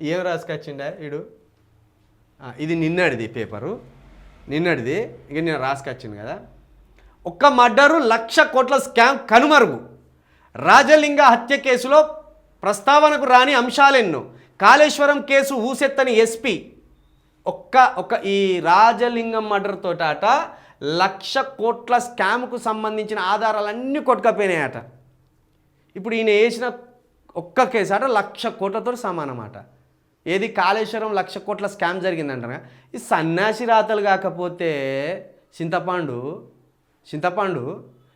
ఏం రాసుకొచ్చిండా వీడు? ఇది నిన్నడిది పేపరు. నిన్నటిది ఇక నేను రాసుకొచ్చింది కదా. ఒక్క మర్డరు లక్ష కోట్ల స్కామ్ కనుమరుగు. రాజలింగ హత్య కేసులో ప్రస్తావనకు రాని అంశాలెన్నో. కాళేశ్వరం కేసు ఊసెత్తని ఎస్పీ. ఒక్క ఒక ఈ రాజలింగం మర్డర్ తోటాట లక్ష కోట్ల స్కామ్కు సంబంధించిన ఆధారాలన్నీ కొట్టుకపోయినాయట. ఇప్పుడు ఈయన వేసిన ఒక్క కేసు అట లక్ష కోట్లతో సమానమాట. ఏది కాళేశ్వరం లక్ష కోట్ల స్కామ్ జరిగిందంటారా ఈ సన్యాసి రాతలు కాకపోతే చింతపండు చింతపండు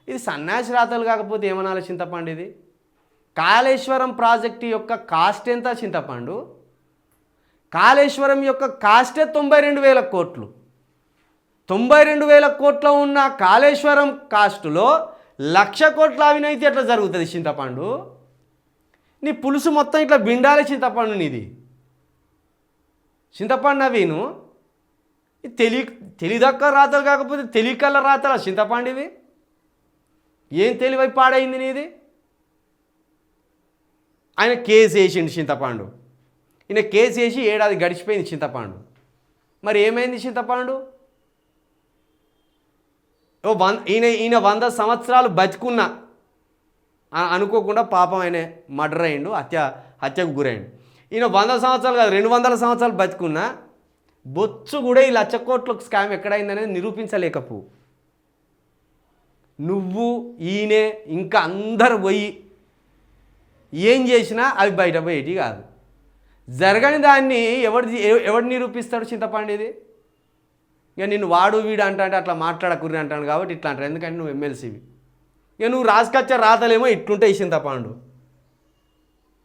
ఇది సన్యాసి రాతలు కాకపోతే ఏమనాలి చింతపండు ఇది? కాళేశ్వరం ప్రాజెక్టు యొక్క కాస్ట్ ఎంత చింతపండు? కాళేశ్వరం యొక్క కాస్టే తొంభై రెండు వేల కోట్లు. తొంభై రెండు వేల కోట్ల ఉన్న కాళేశ్వరం కాస్టులో లక్ష కోట్ల అవినీతి ఎట్లా జరుగుతుంది చింతపండు? నీ పులుసు మొత్తం ఇట్లా బిండాలి చింతపండు నీది. చింతపండు నవీను తెలి తెలిదక్క రాతలు కాకపోతే తెలియకల్ల రాతల చింతపండు ఇవి. ఏం తెలివై పాడైంది నీది? ఆయన కేసు వేసిండు చింతపండు. ఈయన కేసు వేసి ఏడాది గడిచిపోయింది చింతపండు. మరి ఏమైంది చింతపండు? ఓ వన్ ఈయన ఈయన వంద సంవత్సరాలు బతుకున్న. అనుకోకుండా పాపం ఆయన మర్డర్ అయ్యిండు హత్య హత్యకు గురైండు. ఈయన వంద సంవత్సరాలు కాదు రెండు వందల సంవత్సరాలు బతుకున్నా బొచ్చు కూడా ఈ లక్ష కోట్ల స్కామ్ ఎక్కడైందనేది నిరూపించలేకపో. నువ్వు ఈయనే ఇంకా అందరు పోయి ఏం చేసినా అవి బయట పోయేటి కాదు. జరగని దాన్ని ఎవడు ఎవడు నిరూపిస్తాడు చింతపండిది? ఇక నిన్ను వాడు వీడు అంటా అంటే అట్లా మాట్లాడకూరి అంటాను కాబట్టి ఇట్లా అంటారు. ఎందుకంటే నువ్వు ఎమ్మెల్సీవి. ఇక నువ్వు రాసుకొచ్చే రాతలేమో ఇట్లుంటాయి చింతపండు.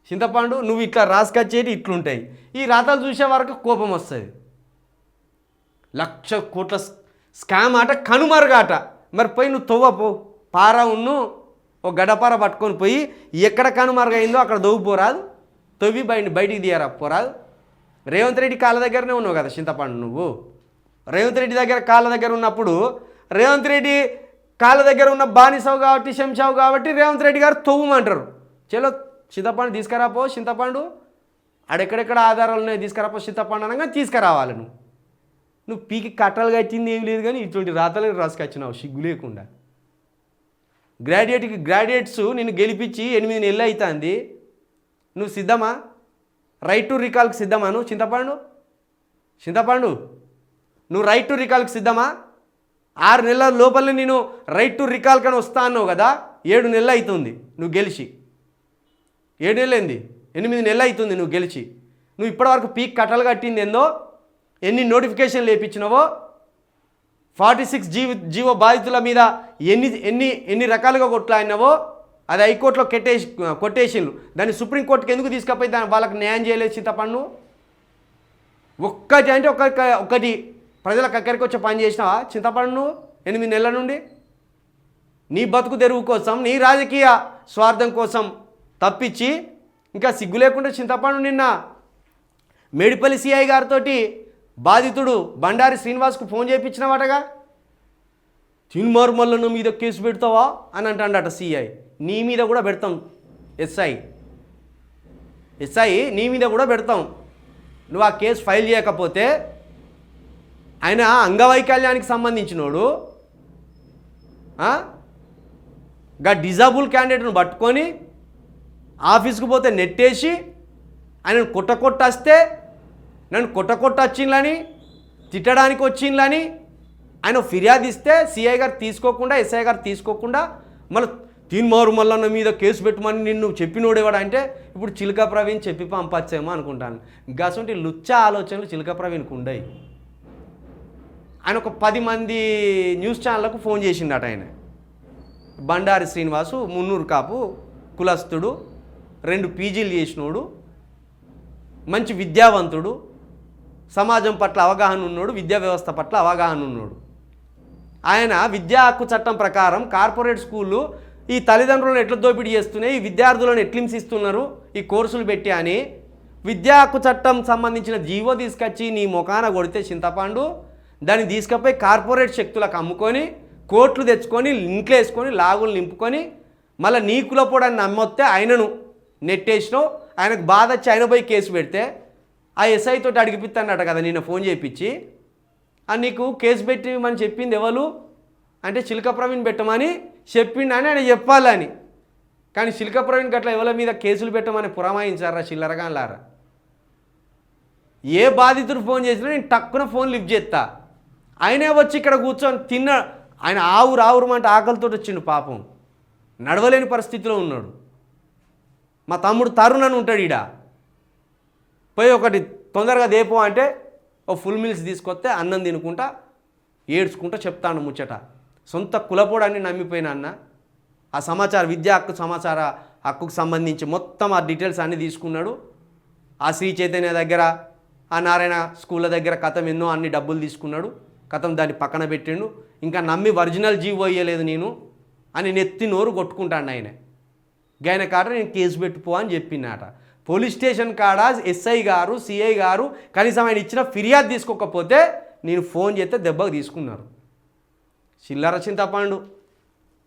చింతపండు నువ్వు ఇట్లా రాసుకొచ్చేటి ఇట్లుంటాయి. ఈ రాతలు చూసే వరకు కోపం వస్తుంది. లక్ష కోట్ల స్కామ్ ఆట కనుమరుగాట. మరి పోయి నువ్వు తవ్వపో పార ఉన్ను ఒక గడపార పట్టుకొని పోయి ఎక్కడ కనుమరుగైందో అక్కడ దవ్వుపోరాదు తవ్వి బయట బయటికి తీయరా పోరాదు. రేవంత్ రెడ్డి కాళ్ళ దగ్గరనే ఉన్నావు కదా చింతపండు నువ్వు. రేవంత్ రెడ్డి దగ్గర కాళ్ళ దగ్గర ఉన్నప్పుడు రేవంత్ రెడ్డి కాళ్ళ దగ్గర ఉన్న బానిసావు కాబట్టి శంషావు కాబట్టి రేవంత్ రెడ్డి గారు తవ్వమంటారు. చలో చింతపండు తీసుకురాపో చింతపండు? ఆడెక్కడెక్కడ ఆధారాలు ఉన్నాయి? తీసుకురాపో చింతపండు అనగా తీసుకురావాలి నువ్వు. నువ్వు పీకి కట్టలు కట్టింది ఏం లేదు కానీ ఇటువంటి రాతలు రాసుకొచ్చినావు సిగ్గు లేకుండా. గ్రాడ్యుయేట్కి గ్రాడ్యుయేట్స్ నిన్ను గెలిపించి ఎనిమిది నెలలు అవుతుంది నువ్వు సిద్ధమా? రైట్ టు రికాల్కి సిద్ధమా నువ్వు చింతపండు? చింతపండు నువ్వు రైట్ టు రికాల్కి సిద్ధమా? ఆరు నెలల లోపల నేను రైట్ టు రికాల్ కానీ వస్తా అన్నావు కదా? ఏడు నెలలు అవుతుంది నువ్వు గెలిచి. ఏడు నెలలు ఎనిమిది నెలలు అవుతుంది నువ్వు గెలిచి. నువ్వు ఇప్పటివరకు పీక్ కట్టలు కట్టింది ఏందో? ఎన్ని నోటిఫికేషన్లు వేయించినావో? ఫార్టీ సిక్స్ జీవ జీవో బాధితుల మీద ఎన్ని ఎన్ని ఎన్ని రకాలుగా కొట్లాడినావో? అది హైకోర్టులో కొట్టేసి కొట్టేసిండ్రు. దాన్ని సుప్రీంకోర్టుకి ఎందుకు తీసుకపోయి దాని వాళ్ళకి న్యాయం చేయలేదు చింతపండు ఒక్కటి అంటే ఒక్క ఒకటి ప్రజలకు అక్కడికి వచ్చే పని చేసినావా చింతపండు ఎనిమిది నెలల నుండి? నీ బతుకు తెరువు కోసం నీ రాజకీయ స్వార్థం కోసం తప్పించి ఇంకా సిగ్గు లేకుండా చింతపండు నిన్న మేడిపల్లి సిఐ గారితో బాధితుడు బండారి శ్రీనివాస్కు ఫోన్ చేయించినవాటగా? తిన్మార్ మల్లన్న మీద కేసు పెడతావా? అని అంటాడట సిఐ నీ మీద కూడా పెడతాం ఎస్ఐ ఎస్ఐ నీ మీద కూడా పెడతాం. నువ్వు ఆ కేసు ఫైల్ చేయకపోతే ఆయన అంగవైకల్యానికి సంబంధించినోడు గా డిజాబుల్ క్యాండిడేట్ను పట్టుకొని ఆఫీస్కి పోతే నెట్టేసి ఆయన కొట్ట కొట్టేస్తే నన్ను కొట్ట కొట్ట వచ్చిందని తిట్టడానికి వచ్చిందని ఆయన ఫిర్యాదు ఇస్తే సిఐ గారు తీసుకోకుండా ఎస్ఐ గారు తీసుకోకుండా మళ్ళీ తీన్మారు మల్లన్న మీద కేసు పెట్టమని నిన్ను చెప్పినోడేవాడు అంటే ఇప్పుడు చిలక ప్రవీణ్ చెప్పి పంపచ్చేమో అనుకుంటాను. గసంటి లుచ్చ ఆలోచనలు చిలక ప్రవీణ్కి ఉండయి. ఆయన ఒక పది మంది న్యూస్ ఛానళ్ళకు ఫోన్ చేసిండట ఆయన. బండారి శ్రీనివాసు మున్నూరు కాపు కులస్తుడు రెండు పీజీలు చేసినోడు మంచి విద్యావంతుడు సమాజం పట్ల అవగాహన ఉన్నోడు విద్యా వ్యవస్థ పట్ల అవగాహన ఉన్నోడు. ఆయన విద్యా హక్కు చట్టం ప్రకారం కార్పొరేట్ స్కూళ్ళు ఈ తల్లిదండ్రులను ఎట్లా దోపిడీ చేస్తున్నాయి ఈ విద్యార్థులను ఎట్లింసిస్తున్నారు ఈ కోర్సులు పెట్టి అని విద్యా హక్కు చట్టం సంబంధించిన జీవో తీసుకొచ్చి నీ ముఖాన కొడితే చింతపండు దాన్ని తీసుకపోయి కార్పొరేట్ శక్తులకు అమ్ముకొని కోట్లు తెచ్చుకొని ఇంట్లో వేసుకొని లాగులు నింపుకొని మళ్ళీ నీ కులపోడని నమ్మొస్తే ఆయనను. నెట్టేసినావు ఆయనకు బాధ వచ్చి ఆయన పోయి కేసు పెడితే ఆ ఎస్ఐ తోటి అడిగిపిస్తానట కదా నిన్న ఫోన్ చేయించి ఆ నీకు కేసు పెట్టమని చెప్పింది ఎవరు? అంటే చిలక ప్రవీణ్ పెట్టమని చెప్పిండని ఆయన చెప్పాలని. కానీ చిలక ప్రవీణ్ గట్ల ఎవరి మీద కేసులు పెట్టమని పురమాయించారా చిల్లరగాన్లారా? ఏ బాధితుడు ఫోన్ చేసినా నేను టక్కున ఫోన్ లిఫ్ట్ చేస్తా ఆయనే వచ్చి ఇక్కడ కూర్చొని తిన్న ఆయన ఆవురు ఆవురు అంటే ఆకలితో వచ్చిండు పాపం. నడవలేని పరిస్థితిలో ఉన్నాడు. మా తమ్ముడు తరుణ్ అని ఉంటాడు ఈడ. పోయి ఒకటి తొందరగా దేపో అంటే ఓ ఫుల్ మీల్స్ తీసుకొస్తే అన్నం తినుకుంటా ఏడ్చుకుంటా చెప్తాను ముచ్చట. సొంత కులపోడాన్ని నమ్మిపోయిన అన్న. ఆ సమాచార విద్యా హక్కు సమాచార హక్కుకు సంబంధించి మొత్తం ఆ డీటెయిల్స్ అన్నీ తీసుకున్నాడు. ఆ శ్రీ చైతన్య దగ్గర ఆ నారాయణ స్కూళ్ళ దగ్గర కథం ఎన్నో అన్ని డబ్బులు తీసుకున్నాడు. కథం దాన్ని పక్కన పెట్టిండు. ఇంకా నమ్మి ఒరిజినల్ జీవో ఇయ్యలేదు నేను అని నెత్తి నోరు కొట్టుకుంటాను ఆయన. గాయన కాడ నేను కేసు పెట్టుపో అని చెప్పినట. పోలీస్ స్టేషన్ కాడ ఎస్ఐ గారు సిఐ గారు కనీసం ఆయన ఇచ్చిన ఫిర్యాదు తీసుకోకపోతే నేను ఫోన్ చేస్తే దెబ్బకు తీసుకున్నారు. చిల్లర చింతపండు.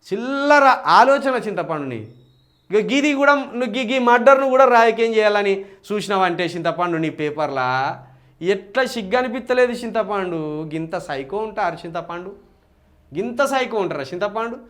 చిల్లర ఆలోచన చింతపండుని. ఇక గీది కూడా నువ్వు గీ గీ మర్డర్ను కూడా రాజకీయం చేయాలని చూసినావంటే చింతపండు నీ పేపర్లా? ఎట్లా సిగ్గు అనిపించలేదు చింతపండు? గింత సైకో ఉంటారు చింతపండు. గింత సైకో ఉంటారా చింతపండు?